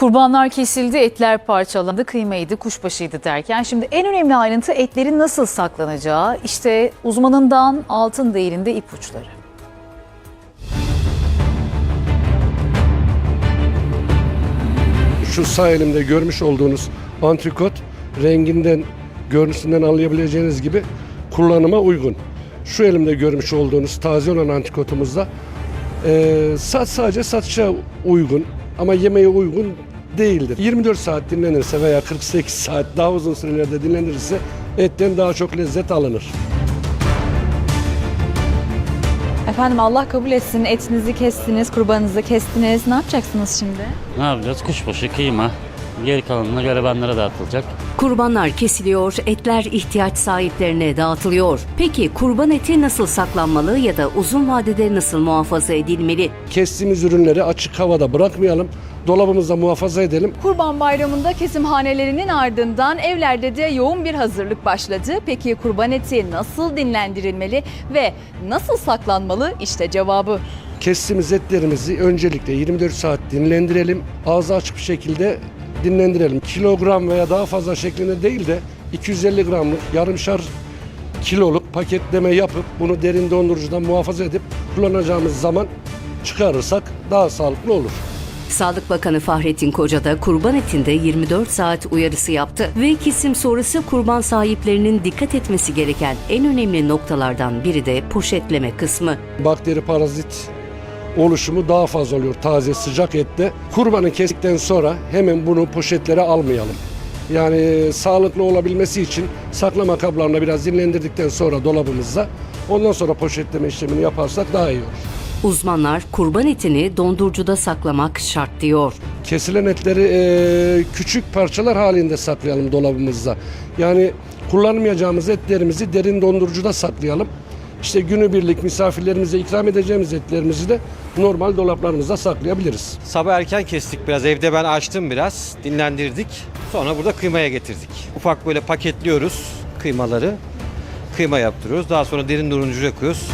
Kurbanlar kesildi, etler parçalandı, kıymaydı, kuşbaşıydı derken şimdi en önemli ayrıntı etlerin nasıl saklanacağı. İşte uzmanından altın değerinde ipuçları. Şu sağ elimde görmüş olduğunuz antrikot renginden, görüntüsünden anlayabileceğiniz gibi kullanıma uygun. Şu elimde görmüş olduğunuz taze olan antrikotumuzda eee sat sadece satışa uygun ama yemeğe uygun değildir. 24 saat dinlenirse veya 48 saat daha uzun sürelerde dinlenirse etten daha çok lezzet alınır. Efendim Allah kabul etsin etinizi kestiniz, kurbanınızı kestiniz. Ne yapacaksınız şimdi? Ne yapacağız? Kuşbaşı, kıyma. Geri kalanına garibanlara dağıtılacak. Kurbanlar kesiliyor, etler ihtiyaç sahiplerine dağıtılıyor. Peki kurban eti nasıl saklanmalı ya da uzun vadede nasıl muhafaza edilmeli? Kestiğimiz ürünleri açık havada bırakmayalım, dolabımızda muhafaza edelim. Kurban Bayramı'nda kesimhanelerinin ardından evlerde de yoğun bir hazırlık başladı. Peki kurban eti nasıl dinlendirilmeli ve nasıl saklanmalı? İşte cevabı. Kestiğimiz etlerimizi öncelikle 24 saat dinlendirelim. Ağzı açık bir şekilde dinlendirelim. Kilogram veya daha fazla şeklinde değil de 250 gramlık yarımşar kiloluk paketleme yapıp bunu derin dondurucuda muhafaza edip kullanacağımız zaman çıkarırsak daha sağlıklı olur. Sağlık Bakanı Fahrettin Koca da kurban etinde 24 saat uyarısı yaptı ve kesim sonrası kurban sahiplerinin dikkat etmesi gereken en önemli noktalardan biri de poşetleme kısmı. Bakteri parazit oluşumu daha fazla oluyor taze sıcak ette. Kurbanı kestikten sonra hemen bunu poşetlere almayalım. Yani e, sağlıklı olabilmesi için saklama kablarında biraz dinlendirdikten sonra dolabımızda ondan sonra poşetleme işlemini yaparsak daha iyi olur. Uzmanlar kurban etini dondurucuda saklamak şart diyor. Kesilen etleri e, küçük parçalar halinde saklayalım dolabımızda. Yani kullanmayacağımız etlerimizi derin dondurucuda saklayalım. İşte günübirlik misafirlerimize ikram edeceğimiz etlerimizi de normal dolaplarımızda saklayabiliriz. Sabah erken kestik biraz. Evde ben açtım biraz. Dinlendirdik. Sonra burada kıymaya getirdik. Ufak böyle paketliyoruz kıymaları. Kıyma yaptırıyoruz. Daha sonra derin dondurucuya koyuyoruz.